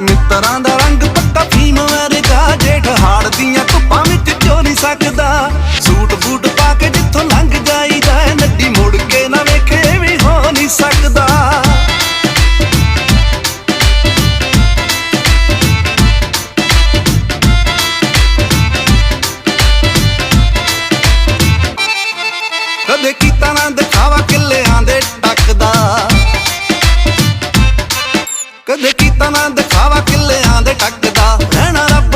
ਮਿੱਤਰਾਂ ਦਾ ਰੰਗ ਪੱਤਾ ਫੀਮ ਵਰਗਾ, ਜੇਠ ਹਾੜ ਦੀਆਂ ਧੁੱਪਾਂ ਵਿੱਚ ਚੋ ਨਹੀਂ ਸਕਦਾ। ਸੂਟ ਬੂਟ ਪਾ ਕੇ ਜਿੱਥੋਂ ਲੰਘ ਜਾਈਦਾ ਨੱਡੀ ਮੁੜ ਕੇ ਨਾ ਵੇਖੇ ਵੀ ਹੋ ਨਹੀਂ ਸਕਦਾ। ਕਦੇ ਕੀਤਾ ਨਾ ਦਿਖਾਵਾ ਕਿੱਲਿਆਂ ਦੇ ਟੱਕਦਾ। ਕਦੇ ਕੀਤਾ ਨਾ ਦਿਖਾਵਾ not up